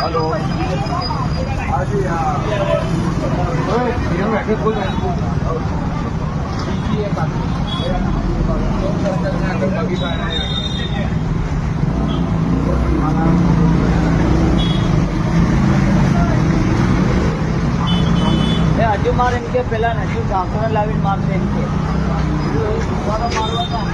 Hello એ હજુ મારે એમ કે પેલા હજુ ઢાંકણા લાવીને મારશે એમ કે મારવા મારવા તો આખું પડી ગયું.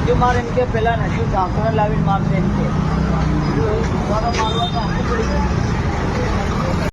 હજુ મારે એમ કે પેલા હજુ ઢાંકણા લાવીને મારશે એમ કે મારવા તો.